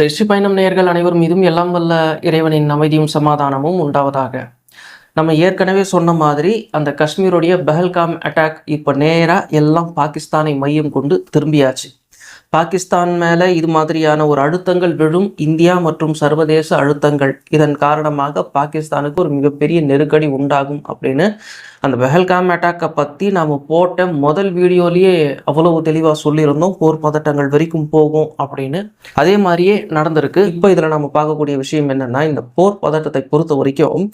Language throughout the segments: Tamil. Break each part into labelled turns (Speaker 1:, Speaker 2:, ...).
Speaker 1: திருச்சி பயணம் நேயர்கள் அனைவரும் மீதும் எல்லாம் வல்ல இறைவனின் அமைதியும் சமாதானமும் உண்டாவதாக. நம்ம ஏற்கனவே சொன்ன மாதிரி அந்த காஷ்மீருடைய பெஹல்காம் அட்டாக் இப்போ நேராக எல்லாம் பாகிஸ்தானை மையம் கொண்டு திரும்பியாச்சு. பாகிஸ்தான் மேலே இது மாதிரியான ஒரு அழுத்தங்கள் விழும் இந்தியா மற்றும் சர்வதேச அழுத்தங்கள். இதன் காரணமாக பாகிஸ்தானுக்கு ஒரு மிகப்பெரிய நெருக்கடி உண்டாகும் அப்படின்னு அந்த பெஹல்காம் அட்டாக்கை பற்றி நாம் போட்ட முதல் வீடியோலேயே அவ்வளவு தெளிவாக சொல்லியிருந்தோம். போர் பதட்டங்கள் வரைக்கும் போகும் அப்படின்னு. அதே மாதிரியே நடந்திருக்கு. இப்போ இதில் நம்ம பார்க்கக்கூடிய விஷயம் என்னென்னா இந்த போர் பதட்டத்தை பொறுத்த வரைக்கும்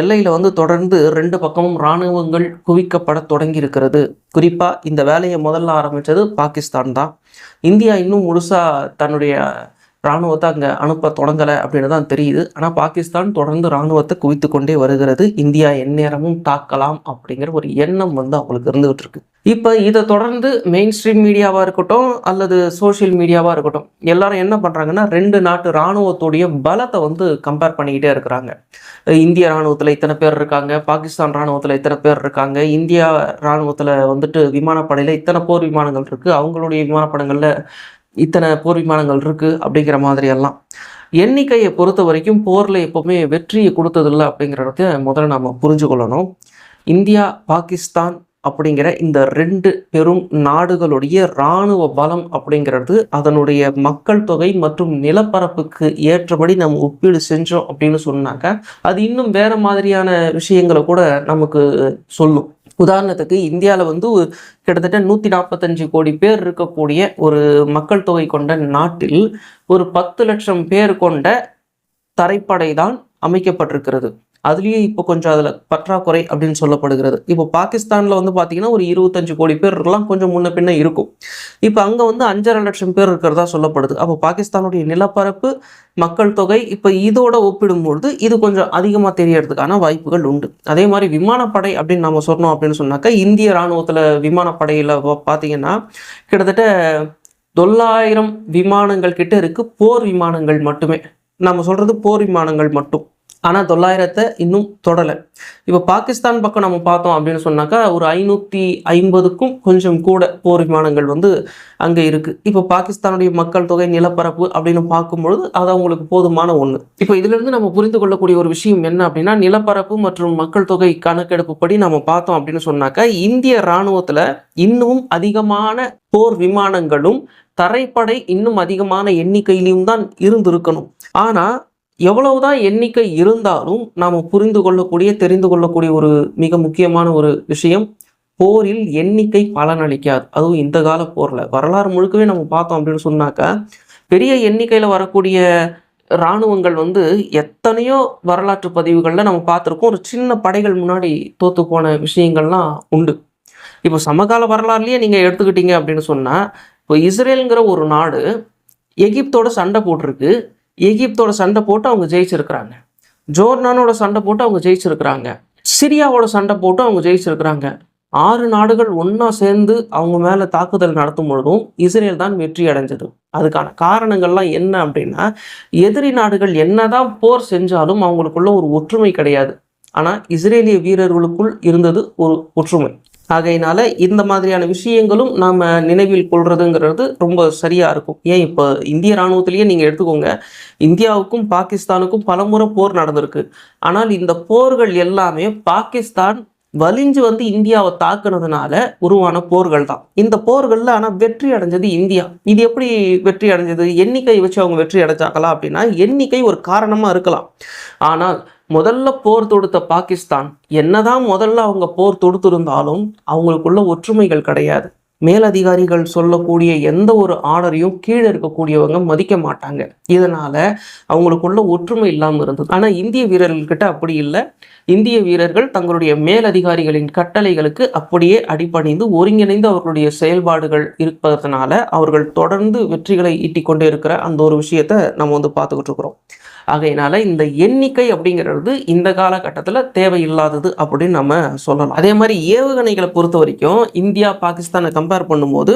Speaker 1: எல்லையில் வந்து தொடர்ந்து ரெண்டு பக்கமும் இராணுவங்கள் குவிக்கப்பட தொடங்கி இருக்கிறது குறிப்பாக இந்த வேலையை முதல்ல ஆரம்பித்தது பாகிஸ்தான் தான். இந்தியா இன்னும் முழுசாக தன்னுடைய இராணுவத்தை அங்கே அனுப்ப தொடங்கலை அப்படின்னு தான் தெரியுது. ஆனால் பாகிஸ்தான் தொடர்ந்து இராணுவத்தை குவித்து கொண்டே வருகிறது. இந்தியா எந்நேரமும் தாக்கலாம் அப்படிங்கிற ஒரு எண்ணம் வந்து அவங்களுக்கு இருந்துகிட்டு இருக்கு இப்போ இதை தொடர்ந்து மெயின் ஸ்ட்ரீம் மீடியாவாக இருக்கட்டும் அல்லது சோஷியல் மீடியாவாக இருக்கட்டும் எல்லாரும் என்ன பண்ணுறாங்கன்னா ரெண்டு நாட்டு இராணுவத்துடைய பலத்தை வந்து கம்பேர் பண்ணிக்கிட்டே இருக்கிறாங்க. இந்திய இராணுவத்தில் இத்தனை பேர் இருக்காங்க பாகிஸ்தான் இராணுவத்தில் இத்தனை பேர் இருக்காங்க இந்தியா இராணுவத்தில் வந்துட்டு விமானப்படையில் இத்தனை போர் விமானங்கள் இருக்குது அவங்களுடைய விமானப்படங்களில் இத்தனை போர் விமானங்கள் இருக்குது அப்படிங்கிற மாதிரி எல்லாம். எண்ணிக்கையை பொறுத்த வரைக்கும் போரில் எப்போவுமே வெற்றியை கொடுத்ததில்லை அப்படிங்கிறத முதல்ல நம்ம புரிஞ்சு கொள்ளணும். இந்தியா பாகிஸ்தான் அப்படிங்கிற இந்த ரெண்டு பெரும் நாடுகளுடைய இராணுவ பலம் அப்படிங்கிறது அதனுடைய மக்கள் தொகை மற்றும் நிலப்பரப்புக்கு ஏற்றபடி நம்ம ஒப்பீடு செஞ்சோம் அப்படின்னு சொன்னாக்க அது இன்னும் வேற மாதிரியான விஷயங்களை கூட நமக்கு சொல்லும். உதாரணத்துக்கு இந்தியாவில் வந்து கிட்டத்தட்ட நூற்றி நாற்பத்தஞ்சு கோடி பேர் இருக்கக்கூடிய ஒரு மக்கள் தொகை கொண்ட நாட்டில் ஒரு பத்து லட்சம் பேர் கொண்ட தரைப்படை தான் அமைக்கப்பட்டிருக்கிறது. அதுலேயும் இப்போ கொஞ்சம் அதில் பற்றாக்குறை அப்படின்னு சொல்லப்படுகிறது. இப்போ பாகிஸ்தானில் வந்து பார்த்தீங்கன்னா ஒரு இருபத்தஞ்சு கோடி பேர் இருக்கலாம். கொஞ்சம் முன்ன பின்ன இருக்கும். இப்போ அங்கே வந்து அஞ்சரை லட்சம் பேர் இருக்கிறதா சொல்லப்படுது. அப்போ பாகிஸ்தானுடைய நிலப்பரப்பு மக்கள் தொகை இப்போ இதோட ஒப்பிடும்பொழுது இது கொஞ்சம் அதிகமாக தெரியறதுக்கான வாய்ப்புகள் உண்டு. அதே மாதிரி விமானப்படை அப்படின்னு நம்ம சொன்னோம் அப்படின்னு சொன்னாக்கா இந்திய இராணுவத்தில் விமானப்படையில் பார்த்தீங்கன்னா கிட்டத்தட்ட தொள்ளாயிரம் விமானங்கள் கிட்ட இருக்கு. போர் விமானங்கள் மட்டுமே. நம்ம சொல்றது போர் விமானங்கள் மட்டும். ஆனால் தொள்ளாயிரத்தை இன்னும் தொடலை. இப்போ பாகிஸ்தான் பக்கம் நம்ம பார்த்தோம் அப்படின்னு சொன்னாக்கா ஒரு ஐநூற்றி ஐம்பதுக்கும் கொஞ்சம் கூட போர் விமானங்கள் வந்து அங்கே இருக்குது இப்போ பாகிஸ்தானுடைய மக்கள் தொகை நிலப்பரப்பு அப்படின்னு பார்க்கும்பொழுது அது அவங்களுக்கு போதுமான ஒன்று இப்போ இதிலிருந்து நம்ம புரிந்து கொள்ளக்கூடிய ஒரு விஷயம் என்ன அப்படின்னா நிலப்பரப்பு மற்றும் மக்கள் தொகை கணக்கெடுப்பு படி நம்ம பார்த்தோம் அப்படின்னு சொன்னாக்கா இந்திய இராணுவத்தில் இன்னும் அதிகமான போர் விமானங்களும் தரைப்படை இன்னும் அதிகமான எண்ணிக்கையிலும் தான் இருந்திருக்கணும். ஆனால் எவ்வளவுதான் எண்ணிக்கை இருந்தாலும் நாம் புரிந்து கொள்ளக்கூடிய தெரிந்து கொள்ளக்கூடிய ஒரு மிக முக்கியமான ஒரு விஷயம் போரில் எண்ணிக்கை பலனளிக்காது. அதுவும் இந்த கால போரில். வரலாறு முழுக்கவே நம்ம பார்த்தோம் அப்படின்னு சொன்னாக்கா பெரிய எண்ணிக்கையில் வரக்கூடிய இராணுவங்கள் வந்து எத்தனையோ வரலாற்று பதிவுகளில் நம்ம பார்த்துருக்கோம். ஒரு சின்ன படைகள் முன்னாடி தோத்து போன விஷயங்கள்லாம் உண்டு. இப்போ சமகால வரலாறுலேயே நீங்கள் எடுத்துக்கிட்டீங்க அப்படின்னு சொன்னால் இப்போ இஸ்ரேலுங்கிற ஒரு நாடு எகிப்தோட சண்டை போட்டிருக்கு. எகிப்தோட சண்டை போட்டு அவங்க ஜெயிச்சிருக்கிறாங்க. ஜோர்னானோட சண்டை போட்டு அவங்க ஜெயிச்சிருக்கிறாங்க. சிரியாவோட சண்டை போட்டு அவங்க ஜெயிச்சிருக்கிறாங்க. ஆறு நாடுகள் ஒன்றா சேர்ந்து அவங்க மேலே தாக்குதல் நடத்தும் பொழுதும் இஸ்ரேல் தான் வெற்றி அடைஞ்சது. அதுக்கான காரணங்கள்லாம் என்ன அப்படின்னா எதிரி நாடுகள் என்னதான் போர் செஞ்சாலும் அவங்களுக்குள்ள ஒரு ஒற்றுமை கிடையாது. ஆனால் இஸ்ரேலிய வீரர்களுக்குள் இருந்தது ஒரு ஒற்றுமை. ஆகையினால இந்த மாதிரியான விஷயங்களும் நாம் நினைவில் கொள்றதுங்கிறது ரொம்ப சரியாக இருக்கும். ஏன் இப்போ இந்திய இராணுவத்திலேயே நீங்கள் எடுத்துக்கோங்க இந்தியாவுக்கும் பாகிஸ்தானுக்கும் பலமுறை போர் நடந்திருக்கு. ஆனால் இந்த போர்கள் எல்லாமே பாகிஸ்தான் வலிஞ்சு வந்து இந்தியாவை தாக்குனதுனால உருவான போர்கள் தான். இந்த போர்களில் ஆனால் வெற்றி அடைஞ்சது இந்தியா. இது எப்படி வெற்றி அடைஞ்சது? எண்ணிக்கை வச்சு அவங்க வெற்றி அடைஞ்சாங்களா அப்படின்னா எண்ணிக்கை ஒரு காரணமாக இருக்கலாம். ஆனால் முதல்ல போர் தொடுத்த பாகிஸ்தான் என்னதான் முதல்ல அவங்க போர் தொடுத்திருந்தாலும் அவங்களுக்குள்ள ஒற்றுமைகள் கிடையாது. மேலதிகாரிகள் சொல்லக்கூடிய எந்த ஒரு ஆர்டரையும் கீழே இருக்கக்கூடியவங்க மதிக்க மாட்டாங்க. இதனால அவங்களுக்குள்ள ஒற்றுமை இல்லாமல் இருந்தது. ஆனால் இந்திய வீரர்கள்கிட்ட அப்படி இல்லை. இந்திய வீரர்கள் தங்களுடைய மேலதிகாரிகளின் கட்டளைகளுக்கு அப்படியே அடிபணிந்து ஒருங்கிணைந்து அவர்களுடைய செயல்பாடுகள் இருப்பதனால அவர்கள் தொடர்ந்து வெற்றிகளை ஈட்டிக்கொண்டே இருக்கிற அந்த ஒரு விஷயத்தை நம்ம வந்து பார்த்துக்கிட்டு இருக்கிறோம். ஆகையினால இந்த எண்ணிக்கை அப்படிங்கிறது இந்த காலகட்டத்தில் தேவையில்லாதது அப்படின்னு நம்ம சொல்லலாம். அதே மாதிரி ஏவுகணைகளை பொறுத்த வரைக்கும் இந்தியா பாகிஸ்தானை கம்பேர் பண்ணும்போது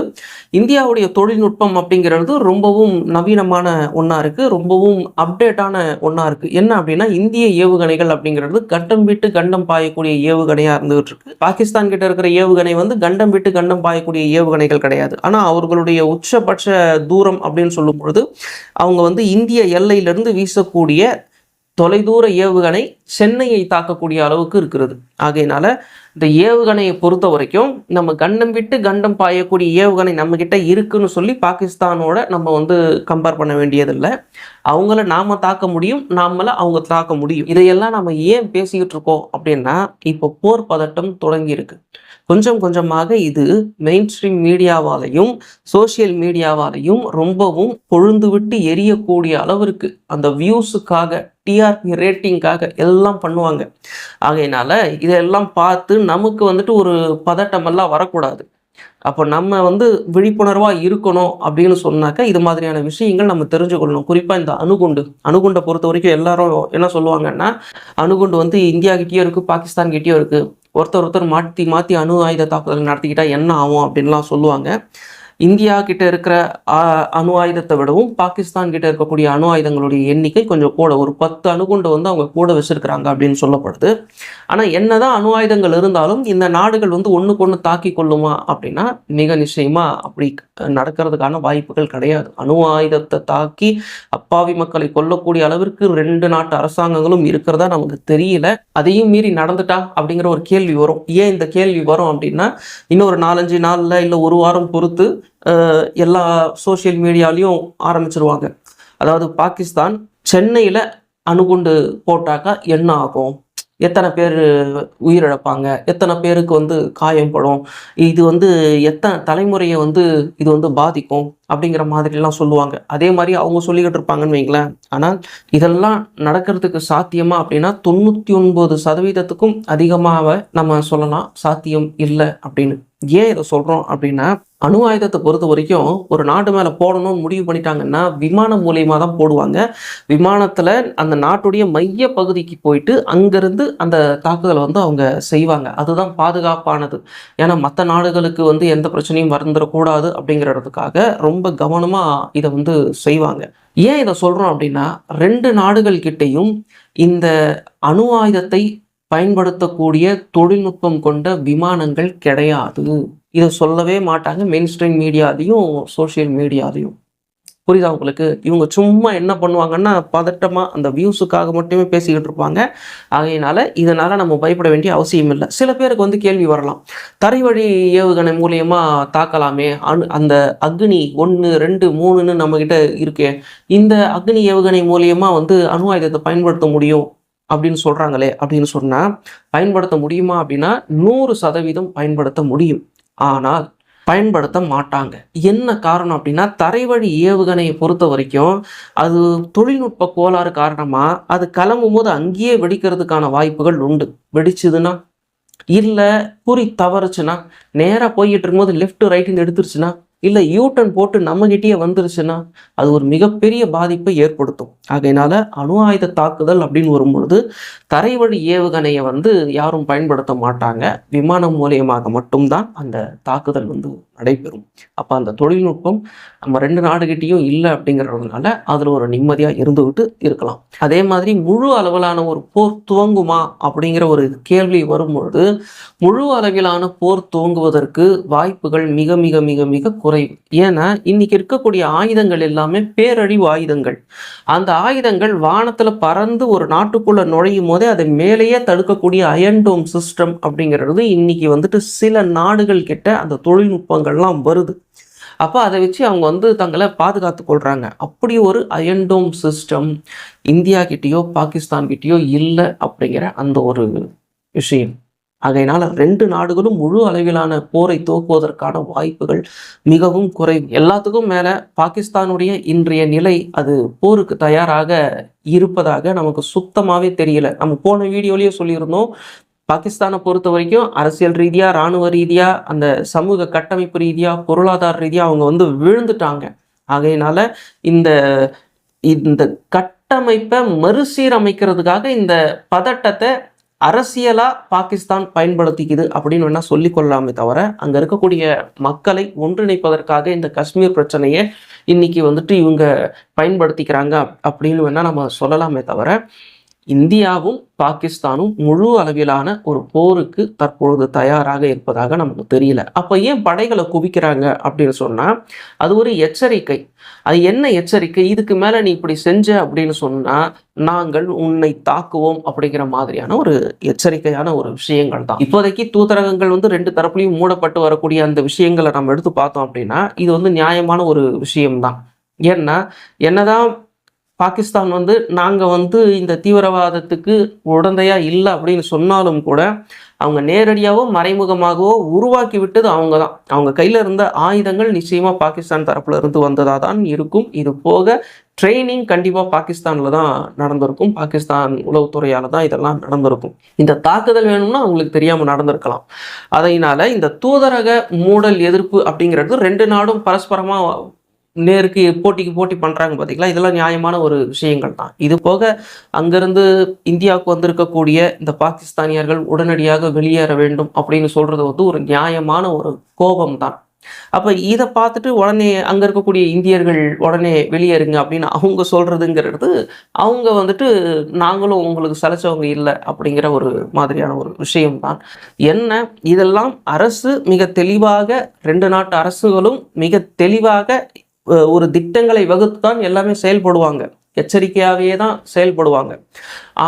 Speaker 1: இந்தியாவுடைய தொழில்நுட்பம் அப்படிங்கிறது ரொம்பவும் நவீனமான ஒன்றா இருக்குது ரொம்பவும் அப்டேட்டான ஒன்றா இருக்குது என்ன அப்படின்னா இந்திய ஏவுகணைகள் அப்படிங்கிறது கண்டம் விட்டு கண்டம் பாயக்கூடிய ஏவுகணையாக இருந்துகிட்டு இருக்கு. பாகிஸ்தான் கிட்ட இருக்கிற ஏவுகணை வந்து கண்டம் விட்டு கண்டம் பாயக்கூடிய ஏவுகணைகள் கிடையாது. ஆனால் அவர்களுடைய உச்சபட்ச தூரம் அப்படின்னு சொல்லும் பொழுது அவங்க வந்து இந்திய எல்லையிலிருந்து வீசக்கூடிய தொலைதூர ஏவுகணை சென்னையை தாக்கக்கூடிய அளவுக்கு இருக்கிறது. ஆகையினால இந்த ஏவுகணையை பொறுத்த வரைக்கும் நம்ம கண்டம் விட்டு கண்டம் பாயக்கூடிய ஏவுகணை நம்ம கிட்ட இருக்குன்னு சொல்லி பாகிஸ்தானோட நம்ம வந்து கம்பேர் பண்ண வேண்டியதில்லை. அவங்கள நாம தாக்க முடியும் நாமள அவங்க தாக்க முடியும். இதையெல்லாம் நம்ம ஏன் பேசிக்கிட்டு இருக்கோம் அப்படின்னா இப்போ போர் பதட்டம் தொடங்கியிருக்கு. கொஞ்சம் கொஞ்சமாக இது மெயின் ஸ்ட்ரீம் மீடியாவாலையும் சோஷியல் மீடியாவாலையும் ரொம்பவும் பொழுந்து விட்டு எரியக்கூடிய அளவிற்கு அந்த வியூஸுக்காக டிஆர்பி ரேட்டிங்காக எல்லாம் பண்ணுவாங்க. ஆகையினால இதெல்லாம் பார்த்து நமக்கு வந்துட்டு ஒரு பதட்டமெல்லாம் வரக்கூடாது. அப்போ நம்ம வந்து விழிப்புணர்வாக இருக்கணும் அப்படின்னு சொன்னாக்கா இது மாதிரியான விஷயங்கள் நம்ம தெரிஞ்சுக்கொள்ளணும். குறிப்பாக இந்த அணுகுண்டு. அணுகுண்டை பொறுத்த வரைக்கும் எல்லாரும் என்ன சொல்லுவாங்கன்னா அணுகுண்டு வந்து இந்தியா கிட்டேயும் இருக்குது பாகிஸ்தான் கிட்டேயும் இருக்குது ஒருத்தர் ஒருத்தர் மாற்றி மாற்றி அணு ஆயுத தாக்குதல் நடத்திக்கிட்டால் என்ன ஆகும் அப்படின்லாம் சொல்லுவாங்க. இந்தியா கிட்ட இருக்கிற அணு ஆயுதத்தை விடவும் பாகிஸ்தான் கிட்ட இருக்கக்கூடிய அணு ஆயுதங்களுடைய எண்ணிக்கை கொஞ்சம் கூட ஒரு பத்து அணுகுண்டு வந்து அவங்க கூட வச்சிருக்கிறாங்க அப்படின்னு சொல்லப்படுது. ஆனால் என்னதான் அணு ஆயுதங்கள் இருந்தாலும் இந்த நாடுகள் வந்து ஒண்ணுக்கு ஒன்று தாக்கி கொள்ளுமா அப்படின்னா மிக நிச்சயமா அப்படி நடக்கிறதுக்கான வாய்ப்புகள் கிடையாது. அணு ஆயுதத்தை தாக்கி அப்பாவி மக்களை கொல்லக்கூடிய அளவிற்கு ரெண்டு நாட்டு அரசாங்கங்களும் இருக்கிறதா நமக்கு தெரியல. அதையும் மீறி நடந்துட்டா அப்படிங்கிற ஒரு கேள்வி வரும். ஏன் இந்த கேள்வி வரும் அப்படின்னா இன்னொரு நாலஞ்சு நாளில் இல்லை ஒரு வாரம் பொறுத்து எல்லா சோஷியல் மீடியாலையும் ஆரம்பிச்சிருவாங்க. அதாவது பாகிஸ்தான் சென்னையில் அணுகுண்டு போட்டாக்கா என்ன ஆகும்? எத்தனை பேர் உயிரிழப்பாங்க? எத்தனை பேருக்கு வந்து காயம்படும்? இது வந்து எத்தனை தலைமுறையை வந்து இது வந்து பாதிக்கும்? அப்படிங்கிற மாதிரிலாம் சொல்லுவாங்க. அதே மாதிரி அவங்க சொல்லிக்கிட்டு இருப்பாங்கன்னு வைங்களேன். ஆனால் இதெல்லாம் நடக்கிறதுக்கு சாத்தியமா அப்படின்னா தொண்ணூற்றி ஒன்பது சதவீதத்துக்கும் அதிகமாக நம்ம சொல்லலாம் சாத்தியம் இல்லை அப்படின்னு. ஏன் இதை சொல்கிறோம் அப்படின்னா அணு ஆயுதத்தை பொறுத்த வரைக்கும் ஒரு நாட்டு மேலே போடணும்னு முடிவு பண்ணிட்டாங்கன்னா விமானம் மூலியமாக தான் போடுவாங்க. விமானத்தில் அந்த நாட்டுடைய மைய பகுதிக்கு போயிட்டு அங்கேருந்து அந்த தாக்குதலை வந்து அவங்க செய்வாங்க. அதுதான் பாதுகாப்பானது. ஏன்னா மற்ற நாடுகளுக்கு வந்து எந்த பிரச்சனையும் வந்துடக்கூடாது அப்படிங்கிறதுக்காக ரொம்ப கவனமாக இதை வந்து செய்வாங்க. ஏன் இதை சொல்கிறோம் அப்படின்னா ரெண்டு நாடுகள் கிட்டேயும் இந்த அணு ஆயுதத்தை பயன்படுத்தக்கூடிய தொழில்நுட்பம் கொண்ட விமானங்கள் கிடையாது. இதை சொல்லவே மாட்டாங்க மெயின் ஸ்ட்ரீம் மீடியாலையும் சோஷியல் மீடியாலையும் புரியுதா உங்களுக்கு? இவங்க சும்மா என்ன பண்ணுவாங்கன்னா பதட்டமாக அந்த வியூஸுக்காக மட்டுமே பேசிக்கிட்டு இருப்பாங்க. ஆகையினால இதனால் நம்ம பயப்பட வேண்டிய அவசியம் இல்லை. சில பேருக்கு வந்து கேள்வி வரலாம். தரை வழி ஏவுகணை மூலயமா தாக்கலாமே? அணு அந்த அக்னி ஒன்று ரெண்டு மூணுன்னு நம்மக்கிட்ட இருக்கே. இந்த அக்னி ஏவுகணை மூலியமாக வந்து அணு ஆயுதத்தை பயன்படுத்த முடியும். அப்படின்னு சொல்கிறாங்களே அப்படின்னு சொன்னால் பயன்படுத்த முடியுமா அப்படின்னா நூறு சதவீதம் பயன்படுத்த முடியும். ஆனால் பயன்படுத்த மாட்டாங்க. என்ன காரணம் அப்படின்னா தரைவழி ஏவுகணையை பொறுத்த வரைக்கும் அது தொழில்நுட்ப கோளாறு காரணமாக அது கிளம்பும் போது அங்கேயே வெடிக்கிறதுக்கான வாய்ப்புகள் உண்டு. வெடிச்சுதுன்னா இல்லை குறி தவறுச்சுன்னா நேராக போய்கிட்டு இருக்கும்போது லெஃப்ட் ரைட்டுன்னு எடுத்துருச்சுன்னா இல்லை யூட்டன் போட்டு நம்மகிட்டயே வந்துருச்சுன்னா அது ஒரு மிகப்பெரிய பாதிப்பை ஏற்படுத்தும். ஆகையினால அணு ஆயுத தாக்குதல் அப்படின்னு வரும்பொழுது தரைவழி ஏவுகணையை வந்து யாரும் பயன்படுத்த மாட்டாங்க. விமானம் மூலியமாக மட்டும்தான் அந்த தாக்குதல் வந்து நடைபெறும். அப்போ அந்த தொழில்நுட்பம் நம்ம ரெண்டு நாடுகிட்டேயும் இல்லை அப்படிங்கிறதுனால அதில் ஒரு நிம்மதியாக இருந்துக்கிட்டு இருக்கலாம். அதே மாதிரி முழு அளவிலான ஒரு போர் துவங்குமா அப்படிங்கிற ஒரு கேள்வி வரும்பொழுது முழு அளவிலான போர் துவங்குவதற்கு வாய்ப்புகள் மிக மிக மிக மிக குறைவு. ஏன்னா இன்னைக்கு இருக்கக்கூடிய ஆயுதங்கள் எல்லாமே பேரழிவு ஆயுதங்கள். அந்த ஆயுதங்கள் வானத்தில் பறந்து ஒரு நாட்டுக்குள்ளே நுழையும் போதே அதை மேலேயே தடுக்கக்கூடிய அயன்டோம் சிஸ்டம் அப்படிங்கிறது இன்னைக்கு வந்துட்டு சில நாடுகள் கிட்ட அந்த தொழில்நுட்பங்கள் தொழில்நுட்பங்கள்லாம் வருது. அப்போ அதை வச்சு அவங்க வந்து தங்களை பாதுகாத்து கொள்றாங்க. அப்படி ஒரு அயன்டோம் சிஸ்டம் இந்தியா கிட்டேயோ பாகிஸ்தான் கிட்டேயோ இல்லை அப்படிங்கிற அந்த ஒரு விஷயம். ஆகையினால் ரெண்டு நாடுகளும் முழு அளவிலான போரை துவக்குவதற்கான வாய்ப்புகள் மிகவும் குறைவு. எல்லாத்துக்கும் மேலே பாகிஸ்தானுடைய இன்றைய நிலை அது போருக்கு தயாராக இருப்பதாக நமக்கு சுத்தமாகவே தெரியல. நம்ம போன வீடியோலேயே சொல்லியிருந்தோம். பாகிஸ்தானை பொறுத்த வரைக்கும் அரசியல் ரீதியாக இராணுவ ரீதியாக அந்த சமூக கட்டமைப்பு ரீதியாக பொருளாதார ரீதியாக அவங்க வந்து விழுந்துட்டாங்க. ஆகையினால இந்த இந்த கட்டமைப்பை மறுசீரமைக்கிறதுக்காக இந்த பதட்டத்தை அரசியலாக பாகிஸ்தான் பயன்படுத்திக்குது அப்படின்னு வேணால் சொல்லிக் கொள்ளலாமே தவிர அங்கே இருக்கக்கூடிய மக்களை ஒன்றிணைப்பதற்காக இந்த காஷ்மீர் பிரச்சனையை இன்னைக்கு வந்துட்டு இவங்க பயன்படுத்திக்கிறாங்க அப்படின்னு வேணால் நம்ம சொல்லலாமே தவிர இந்தியாவும் பாகிஸ்தானும் முழு அளவிலான ஒரு போருக்கு தற்பொழுது தயாராக இருப்பதாக நமக்கு தெரியல. அப்போ ஏன் படைகளை குவிக்கிறாங்க அப்படின்னு சொன்னால் அது ஒரு எச்சரிக்கை. அது என்ன எச்சரிக்கை? இதுக்கு மேலே நீ இப்படி செஞ்ச அப்படின்னு சொன்னால் நாங்கள் உன்னை தாக்குவோம் அப்படிங்கிற மாதிரியான ஒரு எச்சரிக்கையான ஒரு விஷயங்கள் தான். இப்போதைக்கு தூதரகங்கள் வந்து ரெண்டு தரப்புலையும் மூடப்பட்டு வரக்கூடிய அந்த விஷயங்களை நம்ம எடுத்து பார்த்தோம் அப்படின்னா இது வந்து நியாயமான ஒரு விஷயம்தான். ஏன்னா என்னதான் பாகிஸ்தான் வந்து நாங்கள் வந்து இந்த தீவிரவாதத்துக்கு உடந்தையாக இல்லை அப்படின்னு சொன்னாலும் கூட அவங்க நேரடியாகவோ மறைமுகமாகவோ உருவாக்கி விட்டது அவங்க தான் அவங்க கையில் இருந்த ஆயுதங்கள் நிச்சயமாக பாகிஸ்தான் தரப்புல இருந்து வந்ததாக தான் இருக்கும். இது போக ட்ரைனிங் கண்டிப்பாக பாகிஸ்தானில் தான் நடந்திருக்கும். பாகிஸ்தான் உளவுத்துறையால் தான் இதெல்லாம் நடந்திருக்கும். இந்த தாக்குதல் வேணும்னா அவங்களுக்கு தெரியாமல் நடந்திருக்கலாம். அதனால இந்த தூதரக மூடல் எதிர்ப்பு அப்படிங்கிறது ரெண்டு நாடும் பரஸ்பரமாக நேருக்கு போட்டிக்கு போட்டி பண்ணுறாங்க பார்த்தீங்களா இதெல்லாம் நியாயமான ஒரு விஷயங்கள் தான். இது போக அங்கேருந்து இந்தியாவுக்கு வந்திருக்கக்கூடிய இந்த பாகிஸ்தானியர்கள் உடனடியாக வெளியேற வேண்டும் அப்படின்னு சொல்கிறது வந்து ஒரு நியாயமான ஒரு கோபம் தான். அப்போ இதை பார்த்துட்டு உடனே அங்கே இருக்கக்கூடிய இந்தியர்கள் உடனே வெளியேறுங்க அப்படின்னு அவங்க சொல்கிறதுங்கிறது அவங்க வந்துட்டு நாங்களும் உங்களுக்கு சலைச்சவங்க இல்லை அப்படிங்கிற ஒரு மாதிரியான ஒரு விஷயம்தான் என்ன? இதெல்லாம் அரசு மிக தெளிவாக ரெண்டு நாட்டு அரசுகளும் மிக தெளிவாக ஒரு திட்டங்களை வகுத்து தான் எல்லாமே செயல்படுவாங்க. எச்சரிக்கையாகவே தான் செயல்படுவாங்க.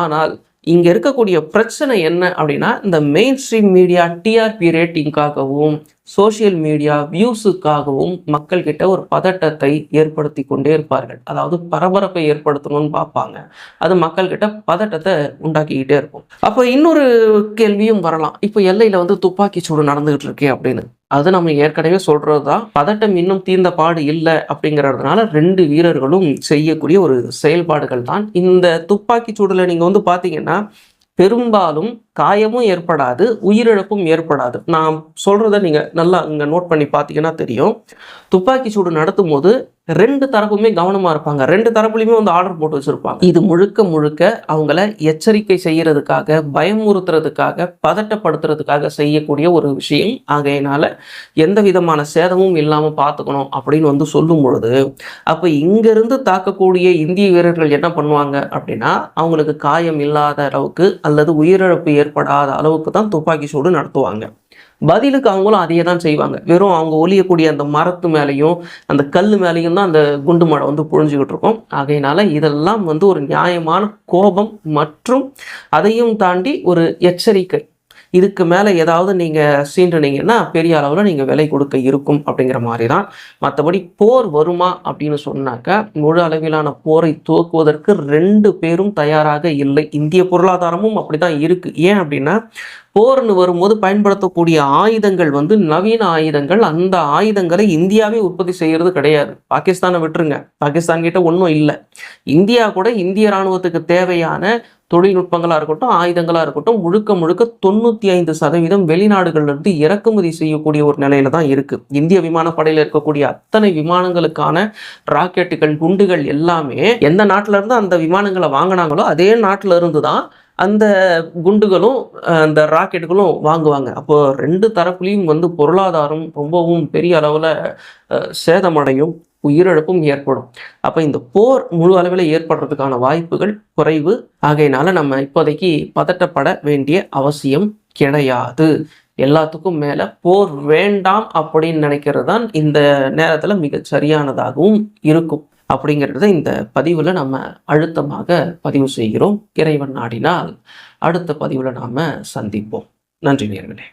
Speaker 1: ஆனால் இங்கே இருக்கக்கூடிய பிரச்சனை என்ன அப்படின்னா இந்த மெயின் ஸ்ட்ரீம் மீடியா டிஆர்பி ரேட்டிங்காகவும் சோஷியல் மீடியா வியூஸுக்காகவும் மக்கள்கிட்ட ஒரு பதட்டத்தை ஏற்படுத்தி கொண்டே இருப்பார்கள். அதாவது பரபரப்பை ஏற்படுத்தணும்னு பார்ப்பாங்க. அது மக்கள்கிட்ட பதட்டத்தை உண்டாக்கிக்கிட்டே இருக்கும். அப்போ இன்னொரு கேள்வியும் வரலாம். இப்போ எல்லையில் வந்து துப்பாக்கி சூடு நடந்துகிட்டு இருக்கே அப்படின்னு. அது நம்ம ஏற்கனவே சொல்றது தான். பதட்டம் இன்னும் தீர்ந்த பாடு இல்லை அப்படிங்கிறதுனால ரெண்டு வீரர்களும் செய்யக்கூடிய ஒரு செயல்பாடுகள் தான். இந்த துப்பாக்கி சூடில் நீங்கள் வந்து பார்த்தீங்கன்னா பெரும்பாலும் காயமும் ஏற்படாது உயிரிழப்பும் ஏற்படாது. நான் சொல்கிறத நீங்கள் நல்லா இங்கே நோட் பண்ணி பார்த்தீங்கன்னா தெரியும். துப்பாக்கி சூடு நடத்தும் போது ரெண்டு தரப்புமே கவனமாக இருப்பாங்க. ரெண்டு தரப்புலையுமே வந்து ஆர்டர் போட்டு வச்சுருப்பாங்க. இது முழுக்க முழுக்க அவங்கள எச்சரிக்கை செய்கிறதுக்காக பயமுறுத்துறதுக்காக பதட்டப்படுத்துறதுக்காக செய்யக்கூடிய ஒரு விஷயம். ஆகையினால எந்த விதமான சேதமும் இல்லாமல் பார்த்துக்கணும் அப்படின்னு வந்து சொல்லும் பொழுது அப்போ இங்கேருந்து தாக்கக்கூடிய இந்திய வீரர்கள் என்ன பண்ணுவாங்க அப்படின்னா அவங்களுக்கு காயம் இல்லாத அளவுக்கு அல்லது உயிரிழப்பு ஏற்படாத அளவுக்கு தான் துப்பாக்கி சூடு நடத்துவாங்க. பதிலுக்கு அவங்களும் அதையே தான் செய்வாங்க. வெறும் அவங்க ஒலியக்கூடிய அந்த மரத்து மேலேயும் அந்த கல் மேலேயும் தான் அந்த குண்டு மழை வந்து பொழிஞ்சுக்கிட்டு இருக்கும். ஆகையினால இதெல்லாம் வந்து ஒரு நியாயமான கோபம் மற்றும் அதையும் தாண்டி ஒரு எச்சரிக்கை. இதுக்கு மேலே ஏதாவது நீங்கள் சீண்டுனீங்கன்னா பெரிய அளவில் நீங்கள் விலை கொடுக்க இருக்கும் அப்படிங்கிற மாதிரி தான் மற்றபடி போர் வருமா அப்படின்னு சொன்னாக்க முழு அளவிலான போரை துவக்குவதற்கு ரெண்டு பேரும் தயாராக இல்லை. இந்திய பொருளாதாரமும் அப்படி தான் இருக்குது ஏன் அப்படின்னா போர்னு வரும்போது பயன்படுத்தக்கூடிய ஆயுதங்கள் வந்து நவீன ஆயுதங்கள். அந்த ஆயுதங்களை இந்தியாவே உற்பத்தி செய்கிறது கிடையாது. பாகிஸ்தானை விட்டுருங்க. பாகிஸ்தான் கிட்ட ஒன்றும் இல்லை. இந்தியா கூட இந்திய ராணுவத்துக்கு தேவையான தொழில்நுட்பங்களாக இருக்கட்டும் ஆயுதங்களாக இருக்கட்டும் முழுக்க முழுக்க தொண்ணூற்றி ஐந்து சதவீதம் வெளிநாடுகள்லிருந்து இறக்குமதி செய்யக்கூடிய ஒரு நிலையில தான் இருக்குது இந்திய விமானப்படையில் இருக்கக்கூடிய அத்தனை விமானங்களுக்கான ராக்கெட்டுகள் குண்டுகள் எல்லாமே எந்த நாட்டில இருந்து அந்த விமானங்களை வாங்கினாங்களோ அதே நாட்டில இருந்து தான் அந்த குண்டுகளும் அந்த ராக்கெட்டுகளும் வாங்குவாங்க. அப்போ ரெண்டு தரப்புலையும் வந்து பொருளாதாரம் ரொம்பவும் பெரிய அளவில் சேதமடையும் உயிரிழப்பும் ஏற்படும். அப்போ இந்த போர் முழு அளவில் ஏற்படுறதுக்கான வாய்ப்புகள் குறைவு. ஆகையினால நம்ம இப்போதைக்கு பதட்டப்பட வேண்டிய அவசியம் கிடையாது. எல்லாத்துக்கும் மேலே போர் வேண்டாம் அப்படின்னு நினைக்கிறது தான் இந்த நேரத்தில் மிக சரியானதாகவும் இருக்கும். அப்படிங்கிறத இந்த பதிவில் நம்ம அழுத்தமாக பதிவு செய்கிறோம். இறைவன் நாடினால் அடுத்த பதிவில் நாம் சந்திப்போம். நன்றி நேர்களே